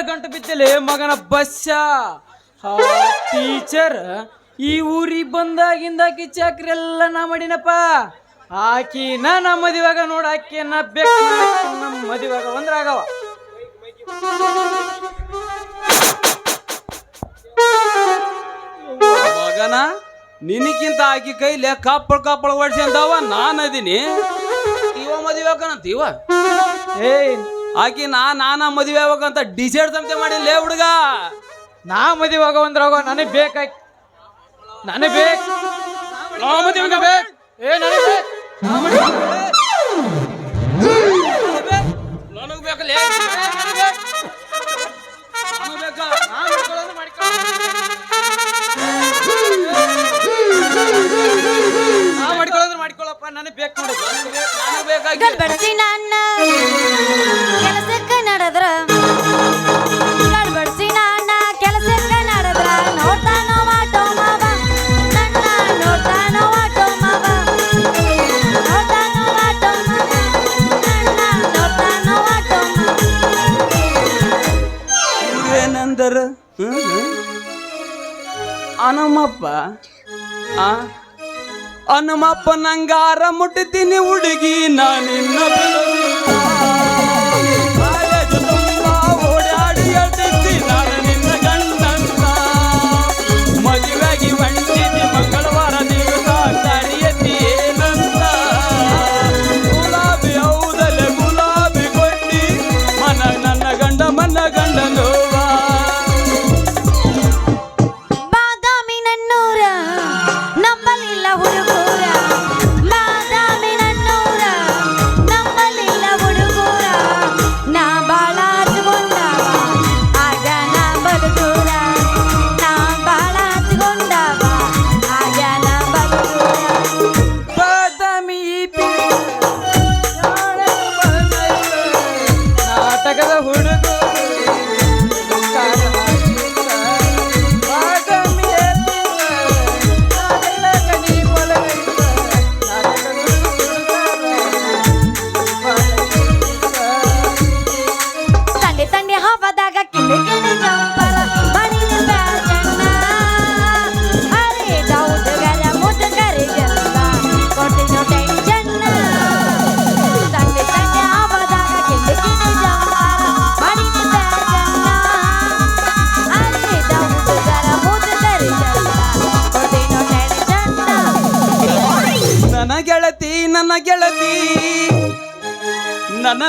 ಯಾವನ ಗಂಟು ಬಿದ್ದಲ್ಲಿ ಮಗನ ಬಸ್ಸ. ಟೀಚರ್ ಈ ಊರಿಗೆ ಬಂದಾಗಿಂದ ಆಕಿ ಚಾಕ್ರಿ ಎಲ್ಲ ನಾ ಮಾಡಿನಪ್ಪ. ಆಕಿ ನಮ್ಮ ಮದುವಾಗ ನೋಡ, ಆಕಿ ನಾ ಬೇಕು ನಮ್ಮ ಮದುವಾಗ ಆಗವ ಮಗನ, ನಿನಗಿಂತ ಆಕಿ ಕೈಲಿ ಕಾಪಳ ಕಾಪಳ ಓಡಿಸಿ ಅಂದವ ನಾನು ಅದೀನಿ. ಇವ ಮದುವೆ ಆಗನಂತ ಇವ ಆಕಿ ನಾ ನಾನ ಮದುವೆ ಆಗ್ಬೇಕಂತ ಡಿಸೈಡ್ ಸಂತೆ ಮಾಡಿಲ್ಲ ಹುಡುಗ ನಾ ಮದುವಾಗ ಒಂದ್ರಾಗ ನನಗೆ ಬೇಕಾಗಿ ನನಗೆ ಬೇಕು ನಾ ಮದುವಾಗ ಬೇಕು ಏ ನನಗೆ ಬೇಕು ನಾ ಮದುವೆಗೆ ಬೇಕು. ನನಗ್ ಬೇಕಲ್ಲ ಹನುಮಪ್ಪ? ಆ? ಹನುಮಪ್ಪ ನಂಗಾರ ಮುಟ್ಟಿದ್ದೀನಿ ಹುಡುಗಿ ನಾನಿನ್ನ ಮನ ಗಂಡ ತುಂಬಾ ಓಡಾಡಿ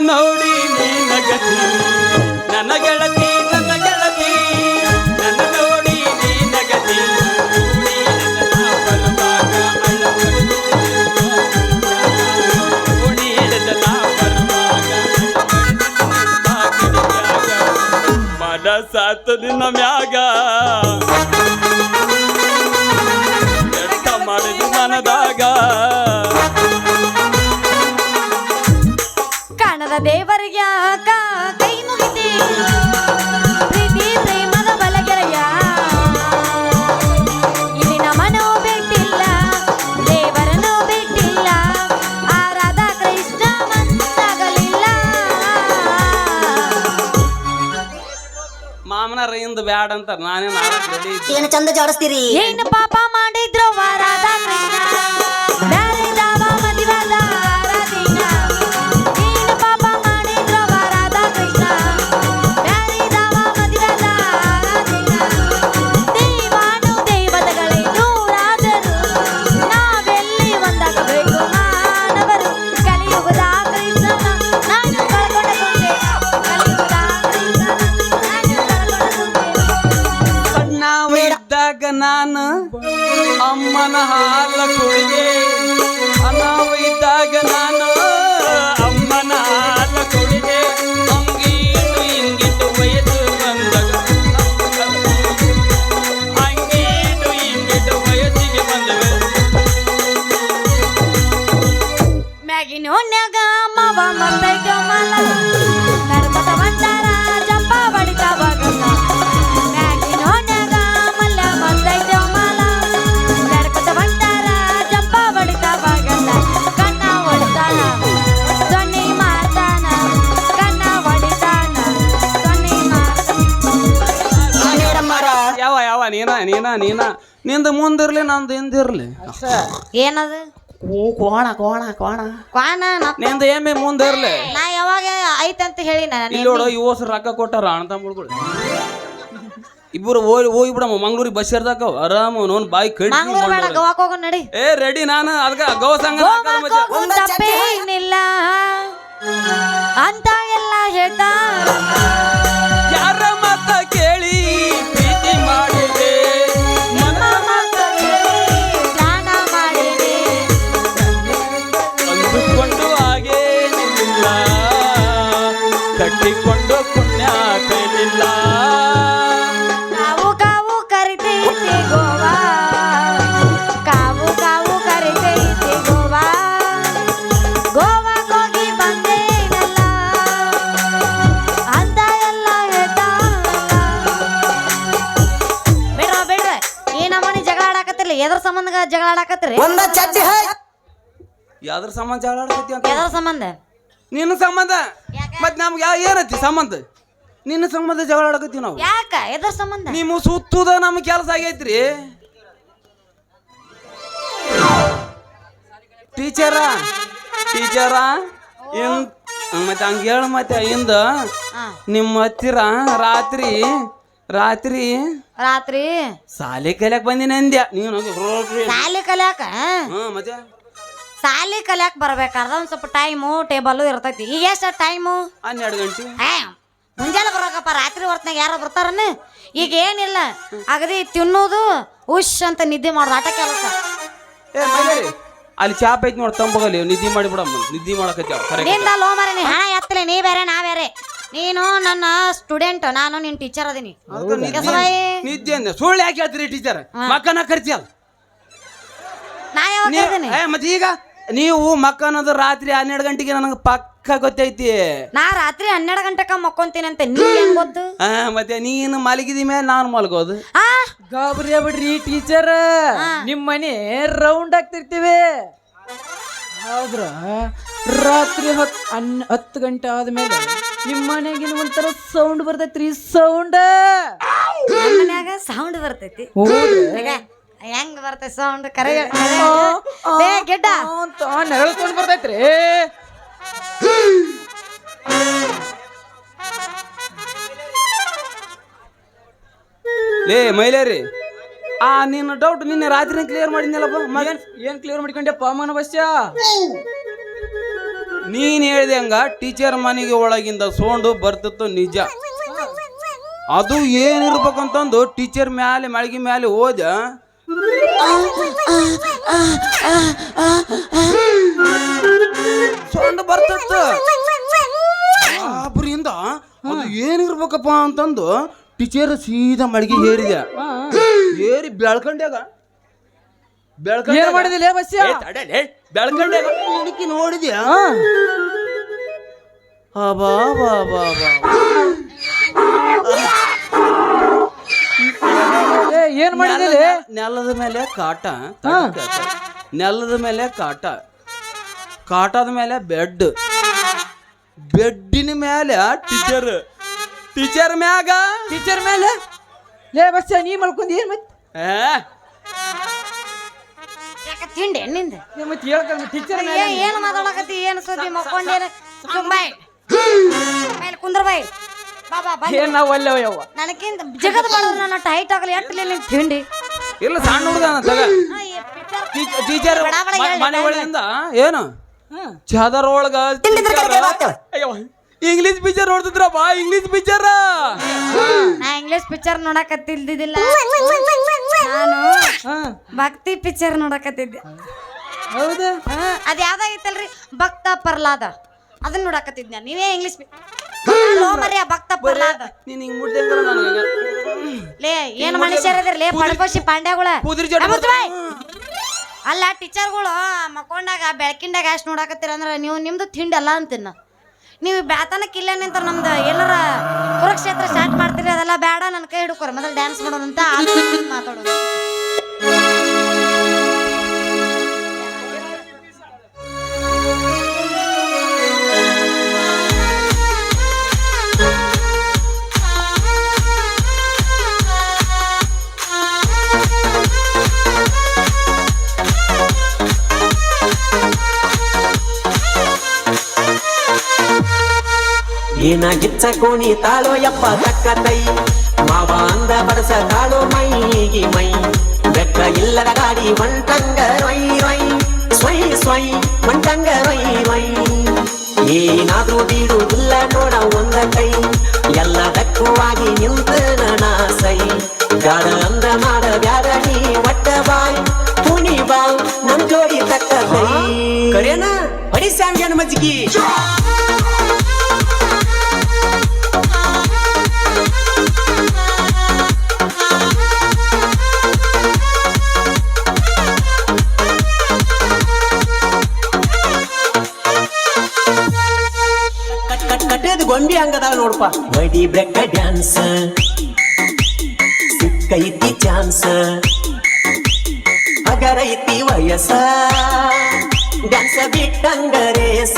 ನೋಡಿ ನೀನ ಗತಿ. ನನ್ನ ಗೆಳತಿ ನನ್ನ ಗೆಳತಿ. ನನ್ನ ನೋಡಿ ನೀನ ನಿನ್ನ ಮ್ಯಾಗ. ಮಾಡಿದ ಮನದಾಗ. ದೇವರಿಗೆ ಆಕ ಕೈ ಮುಗಿತಿ. ಪ್ರೀತಿ ಪ್ರೇಮದ ಬಲಗೆರೆಯ. ಇಲ್ಲಿ ನಮನೂ ಬಿಟ್ಟಿಲ್ಲ ದೇವರನ್ನು ಬಿಟ್ಟಿಲ್ಲ ಆ ರಾಧಾ ಕೃಷ್ಣ ಮಾಮನ ರೈಂದ ಬ್ಯಾಡ ಅಂತ ನಾನೇ ಏನು ಚಂದ ಜೋಡಿಸ್ತೀರಿ? ಏನು ಪಾಪ ಮಾಡಿದ್ರು ರಾಧಾ ಕೃಷ್ಣ? ನೀನ? ನಿಂದ ಮುಂದಿರ್ಲಿ ನಂದು ಹಿಂದಿರ್ಲಿ. ಏನದು? ಓ ಕೋಣ ಕೋಣ ಕೋಣ. ಕ್ವಾನ ನಾ- ನಿಂದ ಏಮಿ ಮುಂದಿರ್ಲಿ. ನಾ ಯಾವಾಗ ಐತಂತ ಹೇಳಿ ನಾನು ಇಲ್ಲಿ ನೋಡು ಇವು ಹೊಸ ರೊಕ್ಕ ಕೊಟ್ಟಾರ ಅಣ್ಣ ತಮ್ಮಗಳು ಇಬ್ಬರು ಹೋಗಿ ಹೋಗಿ ಬಿಡಮ್ಮ ಮಂಗ್ಳೂರಿಗೆ ಬಸ್ ಸೇರ್ದಾಕ ಆರಾಮ ನೋನ್ ಬಾಯಿ ಕಡಿ ಮಂಗ್ಳೂರ್ ಬೇಡ ಗೋವಾಕ್ ಹೋಗೋ ನಡಿ. ಏ ರೆಡಿ ನಾನು? ಅದಕ್ಕೆ ಗೌ ಸಂಘ ಗೋವಾಕ್ ಹೋಗು ತಪ್ಪೇನಿಲ್ಲ. ಸಂಬಂಧ ಚಡ್ಡಿ ಹೈ. ಯಾವ್ದ್ರ ಸಂಬಂಧ ಜಗಳ ಆಡ್ತೈತಿ ಅಂತ ಎದ್ರ ಸಂಬಂಧ? ನಿನ್ನ ಸಂಬಂಧ? ಮತ್ ನಮ್ಗೆ ಯಾವ ಏನೈತಿ ಸಂಬಂಧ? ನಿನ್ನ ಸಂಬಂಧ ಜಗಳ ಆಡಕತ್ತೀವಿ ನಾವು. ಯಾಕ? ಎದ್ರ ಸಂಬಂಧ? ನಿಮ್ಮ ಸುತ್ತುದ ನಮ್ ಕೆಲಸ ಆಗೈತ್ರಿ. ಟೀಚರ ಟೀಚರ ಇನ್ ಮತ್ತೆ ಹಂಗ ಹೇಳ ಮತ್ತೆ ಇಂದ ನಿಮ್ಮ ಹತ್ತಿರ ರಾತ್ರಿ ರಾತ್ರಿ? ರಾತ್ರಿ? ಸಾಲಿ ಕಲಿಯಕ್ ಬಂದಿನ ಅಂದ್ಯ. ನೀನು ಸಾಲಿ ಕಲ್ಯಾಕ? ಹ್ಮ್ ಮತ್ತೆ? ಸಾಲಿ ಕಲ್ಯಾಕ್ ಬರ್ಬೇಕಾರ್ದ ಒಂದ್ ಸ್ವಲ್ಪ ಟೈಮು ಟೇಬಲ್ ಇರ್ತೈತಿ. ಈಗ ಎಷ್ಟ ಟೈಮು ಹನ್ನೆರಡು ಗಂಟೆ. ಮುಂಜಾನೆ ಬರ್ಬೇಕಪ್ಪ ರಾತ್ರಿ ಹೊತ್ನಾಗ ಯಾರ ಬರ್ತಾರನ? ಈಗ ಏನಿಲ್ಲ ಅಗದಿ ತಿನ್ನೋದು ಉಶ್ ಅಂತ ನಿದ್ದೆ ಮಾಡೋದು ಆಟ ಕೆಲಸ. ಏ ಮೈಲಾರಿ ಅಲ್ಲಿ ಚಾಪ್ ಐತಿ ನೋಡಿ ತಂಬಗಲಿ ನಿದ್ದೆ ಮಾಡಿ ಬಿಡಮ್ಮ ನಿದ್ದೆ ಕರೆಕ್ಟ್ನಿಂದ ಲೋ ಮರೆ ನೀ ಹಣ ಎತ್ತಲೆ ನೀ ಬೇರೆ ನಾ ಬೇರೆ. ನೀನು ನನ್ನ ಸ್ಟೂಡೆಂಟ್ ನಾನು ನಿನ್ ಟೀಚರ್ ಅದೀನಿ. ನಿದ್ದೆ ಅಂದೆ ಸುಳ್ಳು ಯಾಕೆ ಹೇಳ್ತೀರಿ ಟೀಚರ್ ಮಕ್ಕನ ಕರ್ತಿಯಲ್ಲ ನಾ ಯಾವಾಗ ನೀವು ಹೇಳ್ತೀನಿ? ಏ ಮತ್ತೆ ಈಗ? ನೀವು ಮಕ್ಕನದು ರಾತ್ರಿ ಹನ್ನೆರಡು ಗಂಟೆಗೆ ನನಗೆ ಪಕ್ಕ ಗೊತ್ತೈತಿ. ನಾ ರಾತ್ರಿ ಹನ್ನೆರಡು ಗಂಟೆಕ ಮಕ್ಕೊಂತೀನಿ ಅಂತ. ಹೆಂಗ್ ಗೊತ್ತು? ಆ, ಮತ್ತೆ ನೀನು ಮಲಗಿದ ಮೇಲೆ ನಾನು ಮಲಗೋದು. ಆ? ಗಾಬರಿ ಬಿಡ್ರಿ ಟೀಚರ್ ನಿಮ್ಮ ಮನೆ ರೌಂಡ್ ಆಗ್ತಿರ್ತೀವಿ. ಆದ್ರ ರಾತ್ರಿ ಹತ್ ಅನ್ ಹತ್ತು ಗಂಟೆ ಆದ್ಮೇಲೆ ನಿಮ್ಮ ಮನೆಗಿನ ಒಂಥರ ಸೌಂಡ್ ಬರ್ತೈತ್ರಿ ಸೌಂಡ್ ಮನ್ಯಾಗ ಸೌಂಡ್ ಬರ್ತೈತಿ. ಹೆಂಗ್ ಬರ್ತೈತಿ ಸೌಂಡ್ ಕರೆ ಗೆಡ್ಡ. ಅಂತ ನೆರಳ್ಕೊಂಡು ಬರ್ತೈತ್ರಿ. ಲೇ ಮೈಲಾರಿ. ಆ ನಿನ್ನ ಡೌಟ್ ನಿನ್ನೆ ರಾತ್ರಿ ಕ್ಲಿಯರ್ ಮಾಡಿದ್ನಲ್ಲಪ್ಪ. ಮಗನ್ ಏನ್ ಕ್ಲಿಯರ್ ಮಾಡ್ಕೊಂಡೆ ಮನ ಬಸ್ಸ ನೀನ್ ಹೇಳ್ದೆ ಹಂಗ ಟೀಚರ್ ಮನೆಗೆ ಒಳಗಿಂದ ಸೋಂಡು ಬರ್ತಿತ್ತು ನಿಜ. ಅದು ಏನಿರ್ಬೇಕಂತಂದು ಟೀಚರ್ ಮ್ಯಾಲೆ ಮಳಿಗೆ ಮ್ಯಾಲೆ ಹೋದ ಸೋಂಡು ಬರ್ತಿತ್ತು. ಅಬ್ರಿಂದ ಅದು ಏನಿರ್ಬೇಕಪ್ಪ ಅಂತಂದು ಟೀಚರ್ ಸೀದಾ ಮಳಿಗೆ ಏರಿದ ಏರಿ ಬೆಳ್ಕಂಡ್ಯಾಗ ಮಾಡಿದಿಲ್ಲ ಮಾಡಿದಿಲ್ಲ ಬಸ್ಸ ಬೆಳ್ಕಂಡ್ಯಾಗ ಹುಡುಕಿ ನೋಡಿದ್ಯಾ? ಬಾ ಬಾ ಬಾ ಏನ್ ಮಾಡಿದ್ರೆ ನೆಲ- ನೆಲದ ಮೇಲೆ ಕಾಟ ನೆಲದ ಮೇಲೆ ಕಾಟ. ಕಾಟದ ಮೇಲೆ ಬೆಡ್. ಬೆಡ್ಡಿನ ಮೇಲೆ ಟೀಚರ್ ಟೀಚರ್ ಮ್ಯಾಗ. ಟೀಚರ್ ಮೇಲೆ? ಲೇ ಬಸ್ ನೀ ಮಲ್ಕೊಂಡ್ ಏನ್ ಮತ್ತೆ ತಿಂಡಿ ನಿಂದ? ಮತ್ತೆ ಟೀಚರ್ ಏ- ಏನು ಮಾತಾಡಕತ್ತಿ? ಏನು ಸುದ್ದಿ ಮಕ್ಕೊಂಡೇನ ಬಾಯ್. ಮೇಲೆ ಕುಂದ್ರ ಬಾಯ್. ಬಾಬಾ ಬಾ ಏನ್ ನಾವ್ ಒಲ್ಲೆವ ಯವ್ವ ನನಗಿಂತ ಮಾಡೋದು ನನ್ನ ಟೈಟ್ ಆಗಲಿ ಎಟ್ಟಲಿ ನಿಂಗೆ ತಿಂಡಿ? ಇಲ್ಲ ಸಣ್ಣ ಹುಡುಗ ತಗ. ಟೀಚರ್ ಮನೆ ಒಳಗಿಂದ ಏನು. ಚಾದರ್ ಒಳಗ ಇಂಗ್ಲಿಷ್ ಪಿಕ್ಚರ್ ನೋಡ್ತಿದ್ರಪ್ಪ ಇಂಗ್ಲಿಷ್ ಪಿಕ್ಚರ್ ನಾ ಇಂಗ್ಲಿಷ್ ಪಿಕ್ಚರ್ ನೋಡಕತ್ತಿದ್ದಿದ್ದಿಲ್ಲ ನಾನು ಹಾ. ಭಕ್ತಿ ಪಿಕ್ಚರ್ ನೋಡಕತ್ತಿದ್ದೆ. ಹೌದು? ಅದ್ ಯಾವ್ದಾಗಿತ್ತಲ್ರಿ? ಭಕ್ತ ಪರ್ಲಾದ ಅದನ್ನ ನೋಡಕತ್ತಿದ್ನ. ನೀವೇ ಇಂಗ್ಲಿಷ್ ಭಕ್ತ ಪ್ರಹ್ಲಾದ. ನೀನ್ ಹಿಂಗ್ ಮುಟ್ದಂಗಲ್ಲ ನನಗ. ಲೇ ಏನ್ ಮನುಷ್ಯರದಿರ್? ಲೇ ಪಾಂಡ್ಯಗಳ. ಕುದುರೆ ಅಲ್ಲ ಟೀಚರ್ಗಳು ಮಕ್ಕೊಂಡಾಗ ಬೆಳಕಿಂಡಾಗ ಅಷ್ಟು ನೋಡಕತ್ತೀರ ಅಂದ್ರೆ ನೀವು ನಿಮ್ದು ತಿಂಡಿ ಅಲ್ಲ ಅಂತೀನ ನೀವು ಬ್ಯಾತನಕ್ಕೆ ಇಲ್ಲ ನಿಂತ ನಮ್ದು ಎಲ್ಲರ ಕುರುಕ್ಷೇತ್ರ ಸ್ಟಾರ್ಟ್ ಮಾಡ್ತೀರಿ, ಅದೆಲ್ಲ ಬೇಡ ನನ್ನ ಕೈ ಹಿಡ್ಕೊರ. ಮೊದಲು ಡ್ಯಾನ್ಸ್ ಮಾಡೋಣ ಅಂತ ಮಾತಾಡೋದು ಏನ ಗಿಚ್ಚ ಕೋಣಿ ತಾಳೋ ಎಪ್ಪ ತಕ್ಕ ತೈ ಮಾವ ಅಂದ ಬಡಸ ತಾಳೋ ಮೈಗಿ ಮೈ. ಬೆಕ್ಕ ಇಲ್ಲದ ಗಾಡಿ ಮಂಟಂಗ ರೈ ರೈ ಸ್ವೈ ಸ್ವೈ ಮಂಟಂಗ ರೈ ರೈ ಏನಾದ್ರೂ ಬೀಡುವುದಿಲ್ಲ ನೋಡ ಒಂದ ಕೈ. ಎಲ್ಲ ಆಗಿ ನಿಂತ ನನ ಸೈ. ಗಾಡ ಅಂದ ಮಾಡ ಬ್ಯಾರ ನೀ ಒಟ್ಟ ಬಾಯ್ ಪುಣಿ ಬಾಯ್ ನನ್ ಜೋಡಿ ತಕ್ಕ ಕೈ. ಕರೇನ ಬಡಿ ಸ್ಯಾಮ್ಗೆ ಮಜ್ಗಿ ಕಟ್ಟೇದು ಹಂಗದ ನೋಡ್ಪ. ನೋಡಪ್ಪ ಬಡಿ ಬ್ರೆಕ್ಕ ಡ್ಯಾನ್ಸ್. ಸಿಕ್ಕೈತಿ ಚಾನ್ಸ್. ಹಗರೈತಿ ವಯಸ್ಸ. ಡ್ಯಾನ್ಸ್ ಬಿಟ್ಟಂಗ ರೇಸ.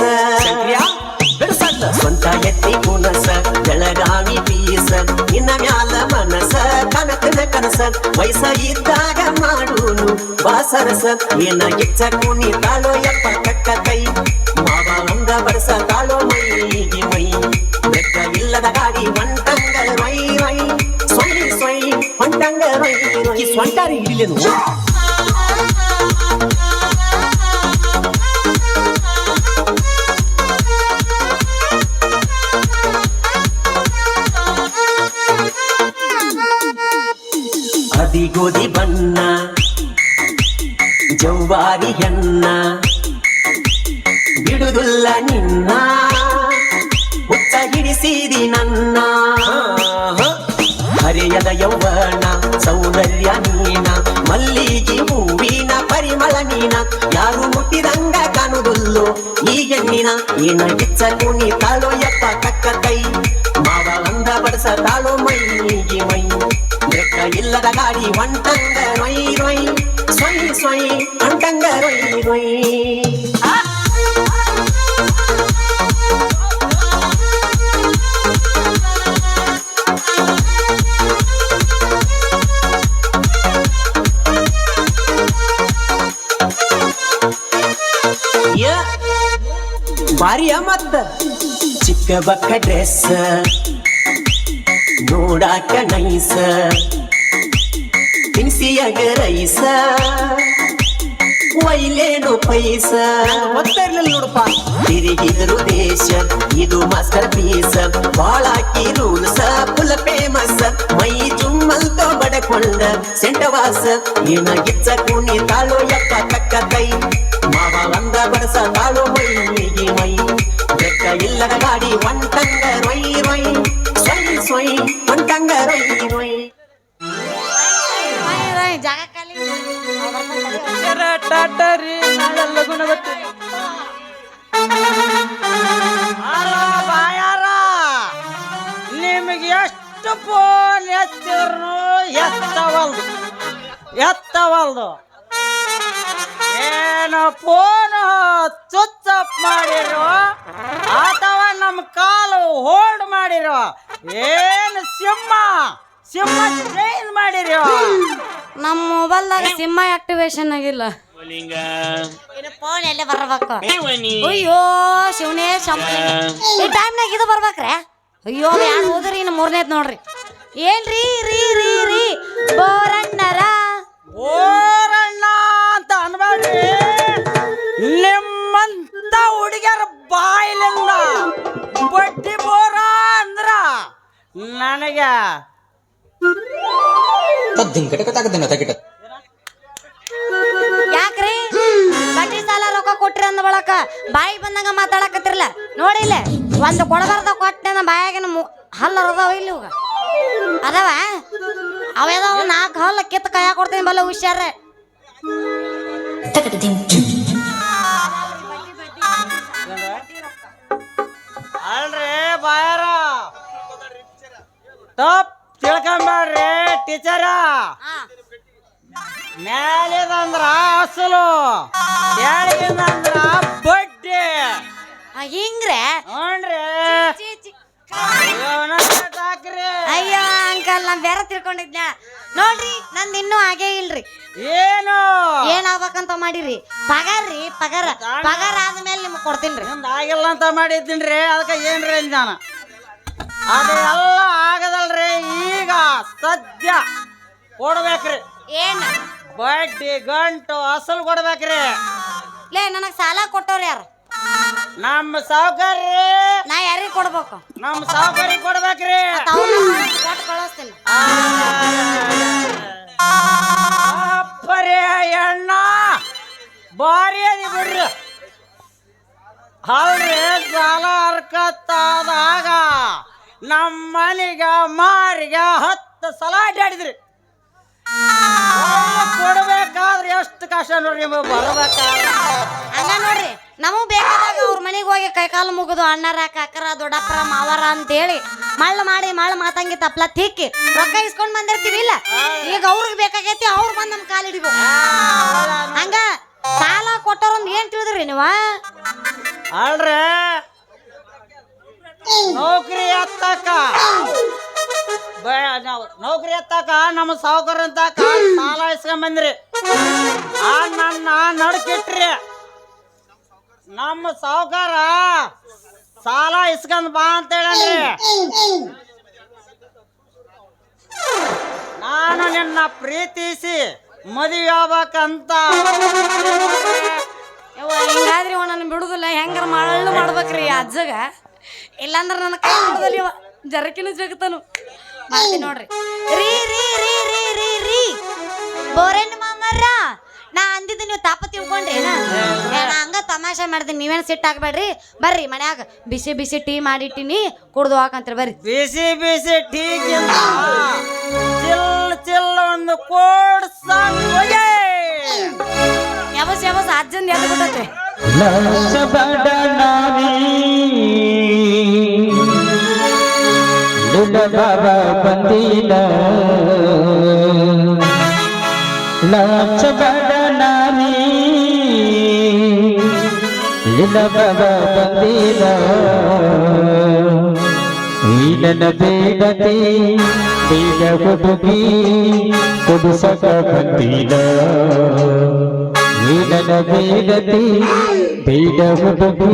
ಸ್ವಂತ ಎತ್ತಿ ಕುನಸ ಬೆಳಗಾವಿ ಬೀಸ. ಇನ್ನ ಮ್ಯಾಲ ಮನಸ ಕನಕನ ಕನಸ. ವಯಸ್ಸ ಇದ್ದಾಗ ಮಾಡು ವಾಸರಸ ಏನ ಗಿಚ್ಚ ಕುಣಿ ತಾಳೋ ಯಪ್ಪ ಕಕ್ಕ ಕೈ. ರೈ ಸ್ವಂಟಾರಿ ಹಿಡಿಲೇನು ಗೋಧಿ ಬಣ್ಣ ಜವ್ವಾರಿ ಹೆಣ್ಣ ಬಿಡುದಿಲ್ಲ ನಿನ್ನ ಹುಚ್ಚ ಹಿಡಿಸಿದಿ ನನ್ನ. ಹರಿಯದ ಯೌವನ, ಸೌಂದರ್ಯ ನೀನ, ಮಲ್ಲಿಗೆ ಹೂವಿನ ಪರಿಮಳ ನೀನ, ಯಾರು ಮುಟ್ಟಿದಂಗ ಕಾಣುದುಲ್ಲೋ ಈ ಹೆಣ್ಣಿನ, ಏನ ಕಿಚ್ಚ ಕುಣಿ ತಾಳೋ ಯಪ್ಪ ಕಕ್ಕ ಕೈ. ಮಾವ ಅಂದ ಬಡಸ ತಾಳೋ ಮೈಗೆ ಮೈ. ಬೆಕ್ಕ ಇಲ್ಲದ ಗಾಡಿ ಒಂಟಂಗ ರೊಯ್ ರೊಯ್ ಸ್ವಯ್ ಸ್ವಯ್ ಅಂಟಂಗ ರೊಯ್ ರೊಯ್. ಬಾರಿಯ ಮತ್ತ ಚಿಕ್ಕ ಬಕ್ಕ ಡ್ರೆಸ್ ನೋಡಾಕ ನೈಸ ತಿನ್ಸಿಯಾಗ ರೈಸ. ಒಯ್ಲೇನು ಪೈಸ. ಗೊತ್ತಿರ್ಲಿಲ್ಲ ನೋಡಪ್ಪ. ತಿರುಗಿದ್ರು ದೇಶ ಇದು ಮಾಸ್ಟರ್ ಪೀಸ್ ಬಾಳಾಕಿ ರೂಲ್ಸ ಫುಲ್ ಫೇಮಸ್ ಮೈ ಜುಮ್ಮಲ್ತೋ ಬಡಕೊಂಡ ಸೆಂಟವಾಸ. ಏನ ಗಿಚ್ಚ ಕುಣಿ ತಾಳು ಯಪ್ಪ ಕಕ್ಕ ಕೈ. ಮಾವ ಅಂದ ಬಡಸ ತಾಳೋ ಇಲ್ಲದ ಗಾಡಿ ಒಂಟಂಗ ರೊಯ್ ರೊಯ್. ಸ್ವೈ ಸ್ವೈ ಒಂಟಂಗ ರೊಯ್ ರೊಯ್. ಜಾಗ ಖಾಲಿ ಟಾಟರಿ ನಾಳೆಲ್ಲ ಗುಣ ಬರ್ತೀನಿ ಬಾಯಾರ ನಿಮಗೆ ಎಷ್ಟು ಫೋನ್ ಎತ್ತಿದ್ರು ಎತ್ತವಲ್ದು. ಎತ್ತವಲ್ದು. ಏನು ಫೋನ್ ಚುಚ್ ಅಪ್ ಮಾಡಿರೋ? ಅಥವಾ ನಮ್ಮ ಕಾಲು ಹೋಲ್ಡ್ ಮಾಡಿರೋ? ಏನು ಸಿಂಹ? ಸಿಂಹ ಚೇಂಜ್ ಮಾಡಿರೋ? ನಮ್ಮ ಮೊಬೈಲ್ದಾಗ ಸಿಂಹ ಆಕ್ಟಿವೇಶನ್ ಆಗಿಲ್ಲ. ಫೋನ್ ಎಲ್ಲೇ ಬರ್ಬೇಕು? ಅಯ್ಯೋ ಶಿವನೇ ಶಂಪಿ ಈ ಟೈಮ್ನಾಗ ಇದು ಬರ್ಬೇಕ್ರೆ? ಅಯ್ಯೋ ಯಾರು ಹೋದ್ರಿ? ಇನ್ನು ಮೂರನೇದ್ ನೋಡ್ರಿ. ಏನ್ರಿ ರೀ ರೀ ರೀ. ಬೋರಣ್ಣರ? ಓ ನಿಮ್ಮಂತ ಹುಡುಗಿಯರ ಬಾಯಿಲಿಂದ ಬಡ್ಡಿ ಬೋರ ಅಂದ್ರ ನನಗೆ. ಯಾಕ್ರಿ? ಬಡ್ಡಿ ಸಾಲ ರೊಕ್ಕ ಕೊಟ್ರಿ ಅಂದ ಬಳಕ ಬಾಯಿ ಬಂದಂಗ ಮಾತಾಡಕತ್ತಿರಲ್ಲ ನೋಡಿಲ್ಲ ಒಂದು ಕೊಡಬಾರ್ದ ಕೊಟ್ಟೆ ಬಾಯಾಗಿನ ಮು ಹಲ್ಲ ಅದಾವ ಇಲ್ಲಿ ಇವಾಗ. ಅದಾವ? ಅವೇದಾವ ನಾಲ್ಕು ಹಲ್ಲ ಕಿತ್ತ ಕೈಯ ಕೊಡ್ತೀನಿ ಬಲ್ಲ ಹುಷಾರ ಅಲ್ರಿ ಬಾಯಾರ. ತಪ್ ತಿಳ್ಕೊಂಬೇಡ್ರಿ ಟೀಚರ. ಮ್ಯಾಲಿದಂದ್ರ ಅಸಲು ಕೆಳಗಿಂದಂದ್ರ ಬಡ್ಡಿ. ಹಿಂಗ್ರೆ? ಹಾಕ್ರಿ ಅಯ್ಯೋ ಅಂಕಲ್ ನಾನ್ ಬೇರೆ ತಿಳ್ಕೊಂಡಿದ್ನ. ನೋಡ್ರಿ ನಂದು ಇನ್ನೂ ಹಾಗೇ ಇಲ್ರಿ. ಏನು? ಏನಾಗ್ಬೇಕಂತ ಮಾಡಿರಿ? ಪಗಾರ. ರೀ ಪಗಾರ? ಪಗಾರ ಆದ್ಮೇಲೆ ನಿಮ್ಗೆ ಕೊಡ್ತೀನಿ ರೀ ಆಗಿಲ್ಲ ಅಂತ ಮಾಡಿದ್ದೀನ್ರಿ. ಅದಕ್ಕೆ ಏನ್ರಿ ಅಂದ್ ನಾನು? ಅದೆಲ್ಲ ಆಗದಲ್ರಿ. ಈಗ ಸದ್ಯ ಕೊಡ್ಬೇಕ್ರಿ. ಏನು? ಬಡ್ಡಿ ಗಂಟು ಅಸಲು ಕೊಡ್ಬೇಕ್ರಿ. ಲೇ ನನಗೆ ಸಾಲ ಕೊಟ್ಟವ್ರು ಯಾರು? ನಮ್ಮ ಸಾವುಕಾರ್ರಿ. ನಾ ಯಾರಿಗೆ ಕೊಡ್ಬೇಕು? ನಮ್ಮ ಸಾವುಕಾರಿಗೆ ಕೊಡ್ಬೇಕ್ರಿ. ಕೊಟ್ಟು ಕಳಿಸ್ತೀನಿ. ಅಣ್ಣ. ಭಾರಿ ಅದಿ ಬಿಡ್ರಿ. ಅವ್ರಿ ಸಾಲ ಹರ್ಕತ್ತಾದಾಗ ನಮ್ಮ ಮನೆಗ ಮಾರಿಗ ಹತ್ತು ಸಲ ಅಡ್ಡಾಡಿದ್ರಿ ಕೊಡ್ಬೇಕಾದ್ರೆ ಎಷ್ಟು ಕಷ್ಟ ನೋಡ್ರಿ ನಿಮಗೆ ಬರ್ಬೇಕಾದ್ರೆ. ಹಂಗ ನೋಡ್ರಿ ನಮಗ್ ಬೇಕಾದಾಗ ಅವ್ರ ಮನೆಗೆ ಹೋಗಿ ಕೈಕಾಲು ಮುಗಿದು ಅಣ್ಣರ ಕಾಕರ ದೊಡ್ಡಪ್ಪರ ಮಾವರ ಅಂತೇಳಿ ಮಳ್ಳ ಮಾಡಿ ಮಳ್ಳ ಮಾತಂಗಿ ತಪ್ಲ ತಿಕ್ಕಿ ರೊಕ್ಕ ಇಸ್ಕೊಂಡ್ ಬಂದಿರ್ತೀವಿ ಇಲ್ಲ? ಈಗ ಅವ್ರಿಗೆ ಬೇಕಾಗೈತಿ ಅವ್ರು ಬಂದ್ ನಮ್ ಕಾಲು ಹಿಡಿಬೇಕು. ಹಂಗ ಸಾಲ ಕೊಟ್ಟವ್ರ ಏನ್ ತಿಳಿದ್ರಿ ನೀವ? ಅಲ್ರಿ ನೌಕರಿ ಅತ್ತಕ ನೌಕರಿ ಅತ್ತಕ ನಮ್ಮ ಸಾವುಕಾರ ಅಂತಕ ಸಾಲ ಇಸ್ಕೊಂಡ್ ಬಂದ್ರಿ ಆ, ನನ್ನ ನಡ್ಕಿಟ್ರಿ. ನಮ್ಮ ಸಾವುಕಾರ ಸಾಲ ಇಸ್ಕೊಂಡ್ ಬಾ ಅಂತ ಹೇಳಿ ನಾನು ನಿನ್ನ ಪ್ರೀತಿಸಿ ಮದುವೆ ಆಗ್ಬೇಕಂತ. ಹಿಂಗಾದ್ರಿ ನನ್ನ ಬಿಡುದಿಲ್ಲ. ಹೆಂಗಾರ ಮಳ್ಳು ಮಾಡ್ಬೇಕ್ರಿ ಅಜ್ಜಗ? ಇಲ್ಲಾಂದ್ರ ನನ್ನ ಕೈ ಇವ ಜರಕಿನ ಜಗತನು ಮಾಡ್ತೀನಿ ನೋಡ್ರಿ. ರೀ ರೀ ರೀ ರೀ ರೀ ರೀ. ಬೋರೇನ್ ಮಾಮರ ನಾ ಅಂದಿದ್ದು ನೀವು ತಾಪ ತಿಳ್ಕೊಂಡ್ರಿ ನಾ ಹಂಗ ತಮಾಷೆ ಮಾಡ್ತೀನಿ. ನೀವೇನು ಸಿಟ್ಟು ಹಾಕ್ಬೇಡ್ರಿ. ಬರ್ರಿ ಮನ್ಯಾಗ ಬಿಸಿ ಬಿಸಿ ಟೀ ಮಾಡಿಟ್ಟಿನಿ ಕುಡ್ದು ಹಾಕಂತ್ರಿ ಬರ್ರಿ. ಬಿಸಿ ಬಿಸಿ ಟೀಗಿಂತ ಚಿಲ್ ಚಿಲ್ ಒಂದು ಕೋಡ್ ಸಾಂಗ್ ಹೋಗೆ. ಯಾವಸ್ ಯಾವಸ್ ಅಜ್ಜನ್ ಎದ್ದು ಬಿಟ್ಟತ್ರಿ ಬಾಬಾ ಬಂದಿಲ್ಲ ಲಕ್ಷ ಬಡ ನಾರಿ ನಿನ್ನ ಬಾಬಾ ಬಂದಿಲ್ಲ ಈ ನನ್ನ ಬೇಡತೆ ಬೇಡ ಹುಡುಗಿ ಕೊಡಿಸಕ ಬಂದಿಲ್ಲ ಈ ನನ್ನ ಬೇಡತೆ ಬೇಡ ಹುಡುಗಿ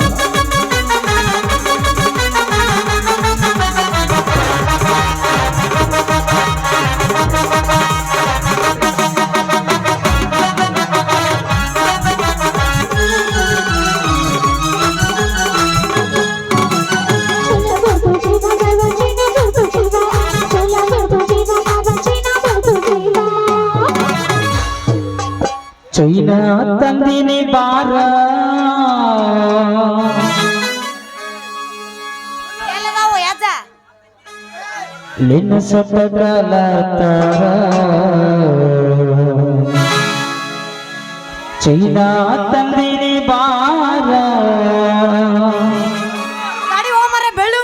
ತಂದಿನಿ ಬಾರ ಲಿನ ಸಪಗಲ ತಾರ ಚೈನಾ ತಂದಿನಿ ಬಾರ ಗಾಡಿ ಹೋಮರ ಬೆಳ್ಳಿ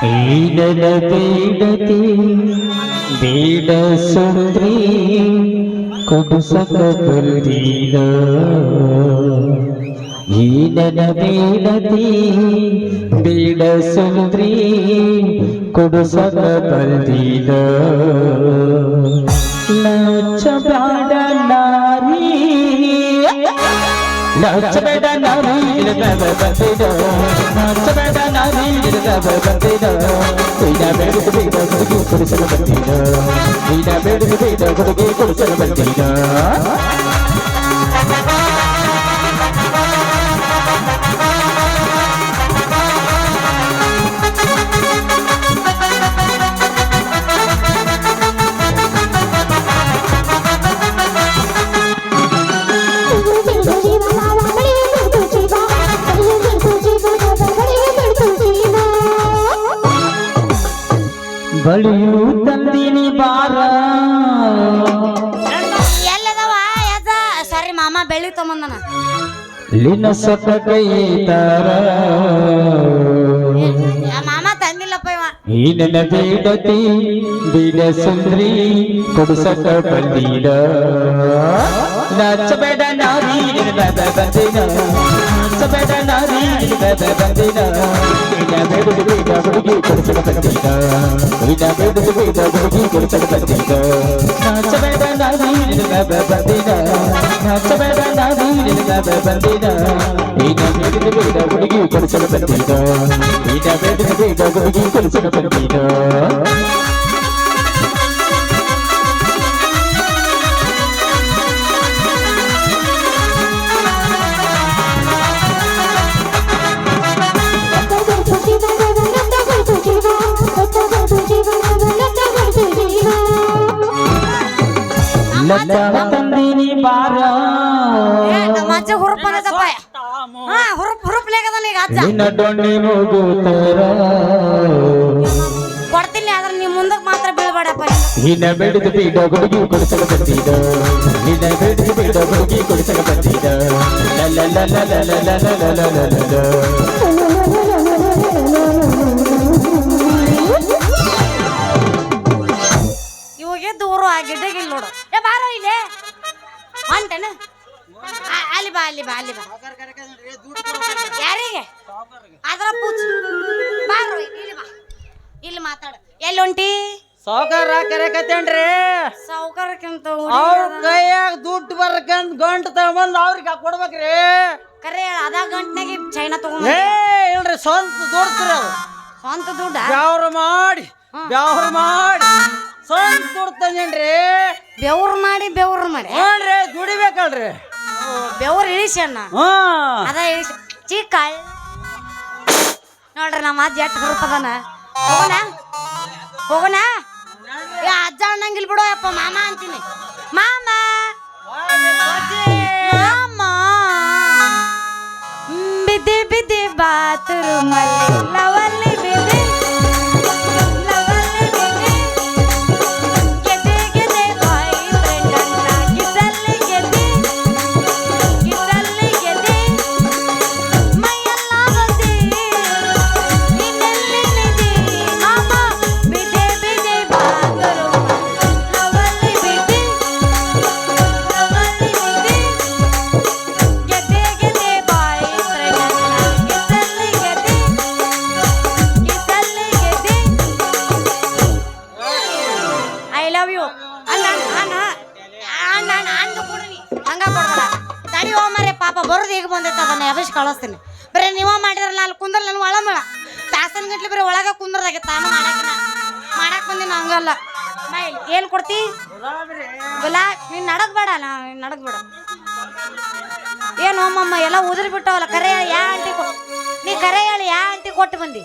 ತಗೊಂಡ್ ಬಂದನ ಕರೆಂಟ್ ಕರೆಂಟ್ ಹೇಳಿ ನಿನ್ನ ಸಪಗಲ ತಾರ ಈನನ ಬೇಡತಿ ಬೇಡ ಸುಂದ್ರಿ ಕೊಡುಸಕ ಬಂದೀನ ಈನನ ಬೇಡತಿ ಬೇಡ ಸುಂದ್ರಿ ಕೊಡುಸಕ ಮಾಮ ತಂದಿಲ್ಲಪ್ಪ ಇವ ಈ ನನ್ನ ಬೇಡತಿ ಬೀಡ ಸುಂದ್ರಿ ಕೊಡಿಸಕ ಬಂದೀಡ ನಾಚಬೇಡ ನಾರಿ ನಿನ್ನ ಬಾಬಾ ಬಂದಿನ సబెడ నారీ బెబె బందిన నిన్న బెబెడు బెడ బుడిగి కొడుచక పెనబెట నిన్న బెబెడు బెడ బుడిగి కొడుచక పెనబెట సబెడ నారీ నిన్న బెబె బందిన సబెడ నారీ నిన్న బెబె బందిన నిన్న బెబెడు బెడ బుడిగి కొడుచక పెనబెట నిన్న బెబెడు బెడ బుడిగి కొడుచక పెనబెట ಲಚ್ಚವ ತಂದೀನಿ ಬಾರ ನಮ್ಮಜ್ಜ ಹುರುಪ್ ಅನ್ನದಪ್ಪ ಹಾ ಅಜ್ಜ ನಿನ್ನ ಕೊಡ್ತೀನಿ ಆದ್ರೆ ನೀವು ಮುಂದಕ್ಕೆ ಮಾತ್ರ ಬೀಳ್ಬೇಡಪ್ಪ ನಿನ್ನ ಬೆಳೆದು ಬೀಡ ಕೊಡಿಸಲು ಬಂದಿದ ನಿನ್ನ ಬೆಳೆದು ಬೀಡ ಕೊಡಿಸಲು ಬಾ. ಅಲ್ಲಿ ಬಾ ಯಾರಿಗೆ? ಅದರ ಪೂಜೆ. ಬಾರೋ ಇಲ್ಲಿ ಬಾ. ಇಲ್ಲಿ ಮಾತಾಡು. ಎಲ್ಲಿ ಹೊಂಟಿ ಸಾವುಕಾರ ಕರೆಕತ್ತೇನ್ರಿ ಸಾವುಕಾರಕ್ಕಿಂತ ಅವ್ರ ಕೈಯಾಗ ದುಡ್ಡು ಬರ್ಕಂದ್ ಗಂಟು ತಗೊಂಬಂದ್ ಅವ್ರಿಗೆ ಕೊಡ್ಬೇಕ್ರಿ? ಕರೆ ಅದ ಗಂಟ್ನಾಗೆ ಚೈನಾ ತಗೊಂಡ್ ಏ ಇಲ್ರಿ ಸ್ವಂತ ದುಡ್ದ್ರಿ ಅದು. ಸ್ವಂತ ದುಡ್ಡ? ಬ್ಯಾವ್ರ ಮಾಡಿ ಬ್ಯಾವ್ರ ಮಾಡಿ. ಸ್ವಂತ ದುಡ್ಡು ತಂದೇನ್ರಿ. ಬೆವ್ರು ಮಾಡಿ ಬೆವ್ರು ಮಾಡಿ. ಹ್ಞೂನ್ರಿ ದುಡಿಬೇಕಲ್ರಿ. ಬೆವ್ರು ಇಳಿಸಿ ಅಣ್ಣ. ಹ್ಞೂ ಅದ ಇಳಿಸಿ. ಚಿಕ್ಕ ನೋಡ್ರಿ ನಮ್ಮ ಅಜ್ಜ ಎಟ್ಟು ಹುರುಪದನ ಹೋಗೋಣ? ಹೋಗೋಣ? ಏ ಅಜ್ಜ ಅನ್ನಂಗಿಲ್ ಬಿಡು ಅಪ್ಪ ಮಾಮ ಅಂತೀನಿ. ಮಾಮ. ಮಾಮ. ಬಿದ್ದೆ ಬಿದ್ದೆ ಬಾತ್ರೂಮ್ ಅಲ್ಲಿ ಕಳಿಸ್ತೀನಿ ಬರೀ ನೀವ ಮಾಡಿದ್ರಲ್ಲ ಅಲ್ಲಿ ಕುಂದ್ರ ನಾನು ಒಳ ಮೇಳ ತಾಸನ್ ಗಟ್ಲಿ ಬರೀ ಒಳಗ ಕುಂದ್ರದಾಗೆ ತಾನು ಮಾಡಕ್ ಮಾಡಾಕ್ ಬಂದಿನ ಹಂಗಲ್ಲ. ಮೈಲ್ ಏನ್ ಕೊಡ್ತಿ? ಗುಲಾಬ್ ನೀನ್ ನಡಕ್ ಬೇಡ ನಾ ನಡಕ್ ಬೇಡ. ಏನು ಅಮ್ಮಮ್ಮ ಎಲ್ಲ ಉದುರಿ ಬಿಟ್ಟವಲ್ಲ ಕರೆ ಹೇಳಿ ಯಾ ಆಂಟಿ ಕೊ ನೀ ಕರೆ ಹೇಳಿ ಯಾ ಆಂಟಿ ಕೊಟ್ಟು ಬಂದಿ?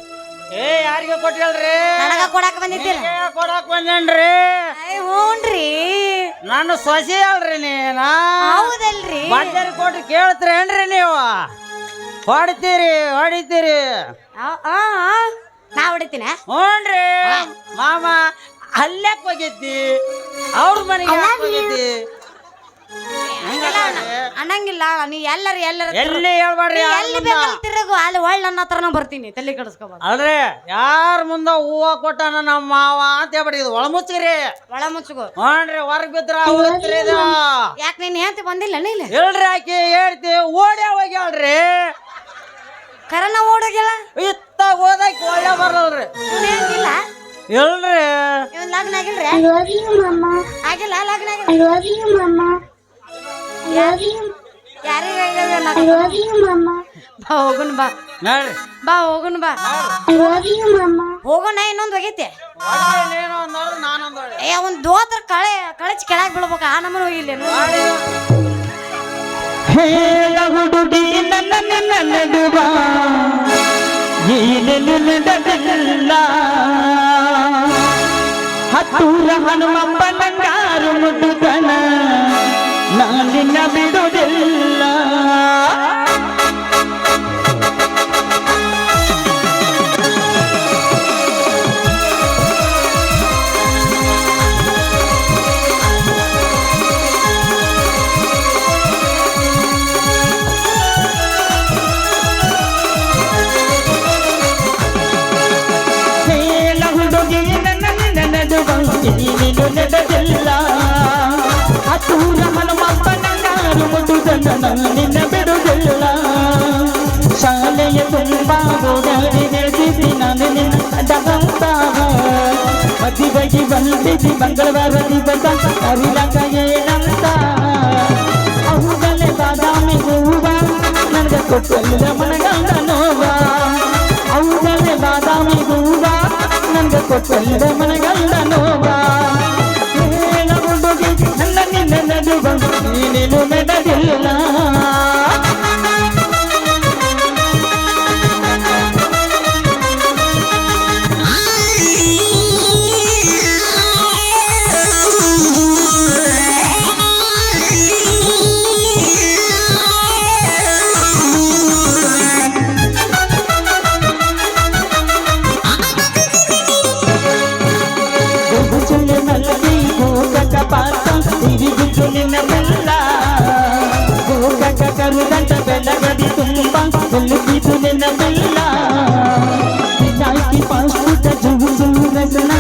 ಏ ಯಾರಿಗೆ ಕೊಟ್ಟಿಲ್ರಿ ನನಗ ಕೊಡಾಕ ಬಂದಿದ್ದಿಲ್ಲ. ಕೊಡಕ್ ಬಂದೇನ್ರಿ? ಹ್ಞೂನ್ರಿ ನಾನು ಸೊಸೆ ಅಲ್ರಿ ನೀನ? ಹೌದಲ್ರಿ. ಬಡ್ಡೇರಿ ಕೊಟ್ರಿ ಕೇಳ್ತೀರೇನ್ರಿ ನೀವು? ಹೊಡಿತೀರಿ ಹೊಡಿತೀರಿ. ನಾ ಹೊಡಿತೀನ. ಹ್ಞೂನ್ರಿ ಮಾಮ ಅಲ್ಲೇ ಹೋಗಿದ್ದಿ? ಅವ್ರ ಮನೆಗೆ ಅನ್ನ- ಅನ್ನಂಗಿಲ್ಲ ನೀ ಎಲ್ಲರ ಎಲ್ಲರ ಎಲ್ಲಿ ಹೇಳ್ಬೇಡ್ರಿ ಎಲ್ಲಿ. ಬೇಕಲ್ಲಿ ತಿರುಗು ಅಲ್ಲಿ ಒಳ್ಳೆ ನನ್ನ ಹತ್ರನ ಬರ್ತೀನಿ ತಲೆ ಕೆಡಿಸ್ಕೋಬಾರ್ದು. ಅಲ್ರಿ ಯಾರ ಮುಂದ ಹೂವ ಕೊಟ್ಟಾನ ನಮ್ಮ ಮಾವ ಅಂತ ಹೇಳ್ಬಿಡಿ ಇದು ಒಳ ಮುಚ್ಚಿರಿ ಒಳ ಮುಚ್ಚಗು ಹ್ಞೂನ್ರಿ ಹೊರಗೆ ಬಿದ್ರ ಯಾಕೆ ನೀನು ಹೇಳ್ತಿ ಬಂದಿಲ್ಲ ನೀನು? ಹೇಳ್ರಿ ಆಕಿ ಹೇಳ್ತಿ ಓಡ್ಯಾ ಹೋಗ್ಯಾಳ್ರಿ. ಕರೋನಾ ಓಡೋಗಿಲ್ಲ ಇತ್ತ ಹೋದಾಗ ಒಳ್ಳೆ ಬರಲ್ರಿ. ಇಲ್ಲ ಹೇಳ್ರಿ ಲಗ್ನ ಆಗಿಲ್ರಿ? ಆಗಿಲ್ಲ ಲಗ್ನ ಬಾ ಹೋಗುನ್ ಬಾ. ನೋಡ್ರಿ ಬಾ ಹೋಗುನ್ ಬಾ. ಹೋಗೋಣ ಇನ್ನೊಂದು ಹೋಗೈತೆ. ಏ ಒಂದು ದೋತ್ರ ಕಳೆ ಕಳಚಿ ಕೆಳಗೆ ಬಿಡ್ಬೇಕು ಆ ನಮ್ಮನ ಹೋಗಿಲ್ಲ ಹೇಳ ಹುಡುಗಿ ನನ್ನ ನಡುವ ಏನೇನು ನಡೆದಿಲ್ಲ ಹತ್ತೂರ ಹನುಮಪ್ಪನಂಗಾರು ಮುಡುಗನ ನಾನಿನ್ನ ಬಿಡುವುದಿಲ್ಲ. ನೀನು ನಡೆದಿಲ್ಲ ಅತೂರ ಹನುಮಪ್ಪನಂಗಾರು ಮುದುದನ ನಿನ್ನ ಬಿಡುವುದಿಲ್ಲ ಶಾಲೆಯ ತುಂಬಾ ಓಡಾಡಿ ನಡೆಸಿದ್ದಿ ನಾನು ನಿನ್ನ ಕಡಗಂತ ಮದುವೆಗೆ ಬಂದಿದ್ದಿ ಮಂಗಳವಾರ ದಿವಸ ಕವಿಲಕ ಏನಂತ. ಅವುಗಳೇ ಬಾದಾಮಿ ಹೂವ, ನನಗೆ ಕೊಟ್ಟಲ್ಲ ಮನಗಂಡ ನೋವ. ಅವುಗಳೇ ಬಾದಾಮಿ ಹೂವ, ನನಗೆ ಕೊಟ್ಟಲ್ಲ ಮನ ತುಂಬ ನಿನ್ನ ಬೆಲ್ಲ ವಿನಾಯ್ಕಿ ಪಾಸ್ಪುಟ ಜುಗುಸು ರಸನ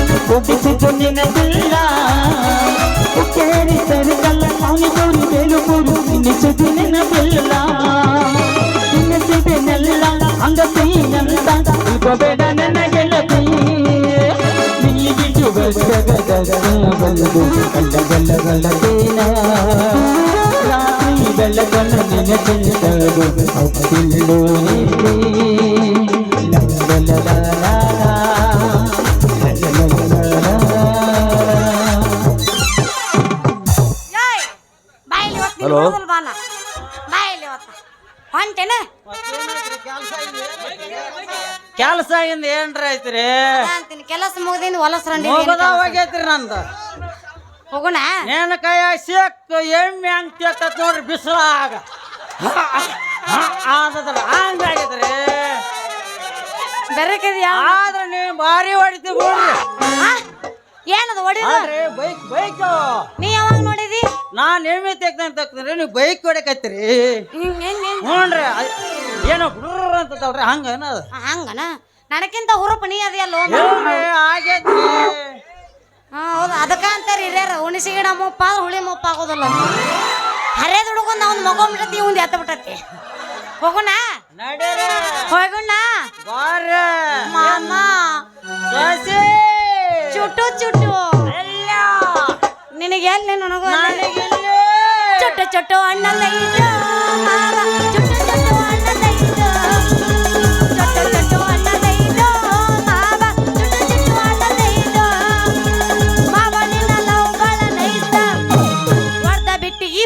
ಗೌರಿ ಬೇಲು ಕೂರು ತಿನ್ನಿಸಿತು ನಿನ್ನ ಬೆಲ್ಲ ತಿನ್ನಿಸಿದೆ ನೆಲ್ಲ ಅಂಗತಿ ನಂತ ಈಗ ಬೇಡ ನನ್ನ ಗೆಳತಿ ನೀಗಿಟ್ಟು ಬಂದು ಗಲ್ಲ ಗಲ್ಲ ಬೆಳಗನ್ನು ನೆನೆಸಿದಳು ಹತ್ತಿಲ್ಲು ಇವತ್ತು ಹೊಂಟೇನ? ಕೆಲಸ ಇಂದ ಏನ್ರ ಐತ್ರಿ? ಅಂತೀನಿ ಕೆಲಸ ಮುಗಿದಿಂದ ಹೊಲಸ್ರಂಡಿ ಹೋಗದ ಹೋಗೈತ್ರಿ ನಂದು. ಹೋಗೋಣ? ನೇನ ಕೈ ಸಿಕ್ಕು ಎಮ್ಮೆ ಅಂತ ತಿಳ್ತತ್ ನೋಡ್ರಿ ಬಿಸಿಲಾಗ. ಆದದ್ರ ಬೇರೆ ಕದಿಯಾ ಆದ್ರೆ ನೀವು ಭಾರಿ ಹೊಡಿತೀವಿ ಬಿಡ್ರಿ ಏನದು ಹೊಡಿದು ಆದ್ರೆ ಬೈಕ್ ಬೈಕ್. ನೀ ಯಾವಾಗ ನೋಡಿದಿ? ನಾನ್ ಎಮ್ಮೆ ತೆಗ್ದಂಗ್ ತಗ್ತೀರಿ ನೀವು ಬೈಕ್ ಹೊಡಕತ್ತೀರಿ ಹಿಂಗ್ ಹೆಂಗ್ ಹಿಂಗ್. ಅದ್- ಏನೋ ಹುಡುಗ್ರ ಅಂತಲ್ರಿ ಹಂಗ ಏನದು ಹಂಗನ? ನನಕ್ಕಿಂತ ಹುರುಪ ನೀ ಅದಿಯಲ್ಲೋ? ಇಲ್ರಿ, ಆಗೈತ್ರಿ ಹಾ ಹೌದು. ಅದಕ್ಕೆ ಅಂತಾರೆ ಹಿರಿಯರು ಹುಣಸಿ ಗಿಡ ಮುಪ್ಪ ಆದ್ರೆ ಹುಳಿ ಮುಪ್ಪ ಆಗೋದಿಲ್ಲ. ಹರಿಯದ ಹುಡುಗಂದ ಅವ್ನ ಮಗೊ ಬಿಟ್ಟತಿ ಇವಂದು ಎತ್ತ ಬಿಟ್ಟತಿ. ಹೋಗೋಣ ಹೋಗೋಣ ಚುಟ್ಟು ಮಾಮ. ಸಸಿ. ಚುಟು ಚುಟು ಎಲ್ಲ ನಿನಗೆ ಎಲ್ಲಿ ನನಗೂ ಚುಟ್ಟು ಚುಟ್ಟು ಅಣ್ಣ ತೈದು ಮಾವ ಚುಟ್ಟು ಚುಟ್ಟು.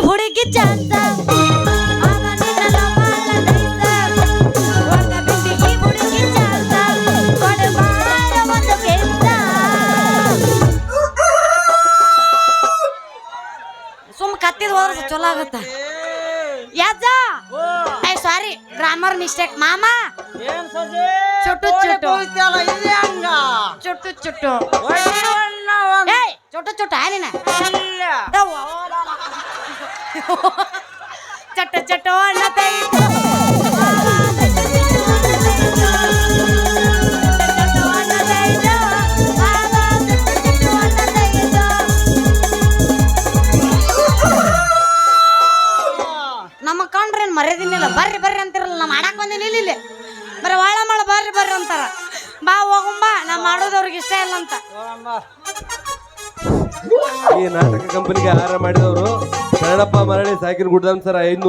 ಒಂದು ಚಂದ ಸುಮ್ ಕತ್ತಿದ್ ಹೋದ್ರೆ ಚಲೋ ಆಗತ್ತ. ಯಾಜ ಐ ಸಾರಿ ಗ್ರಾಮರ್ ಮಿಸ್ಟೇಕ್ ಮಾಮ. ಏನ್ ಸಸಿ ಚುಟ್ಟು ಚುಟ್ಟು. ಚುಟ್ಟು ಚುಟ್ಟು. ಚುಟ್ಟು ಚುಟ್ಟು ಅಣ್ಣ ತೈದು ನಮ್ಮ ಕಂಡ್ರೇನ್ ಮರ್ಯಾದಿನಿಲ್ಲ, ಬರ್ರಿ ಬರ್ರಿ ಅಂತಿರಲ್ಲ ನಾ ಮಾಡಕ್ ಬಂದಿನಿ ಇಲ್ಲಿ ಬರೀ ಒಳ ಮಾಡ ಬರ್ರಿ ಬರ್ರಿ ಅಂತಾರ. ಬಾ ಹೋಗುಂಬ ನಾ ಮಾಡೋದು ಅವ್ರಿಗೆ ಇಷ್ಟ ಇಲ್ಲ ಅಂತ. ಈ ನಾಟಕ ಕಂಪನಿಗೆ ಆಹಾರ ಮಾಡಿದವರು ಕನ್ನಡಪ್ಪ ಮರಳಿ ಸಾಕಿನ ಗುಡ್ಡನ್ ಸರ್ ಐದ್ನೂರು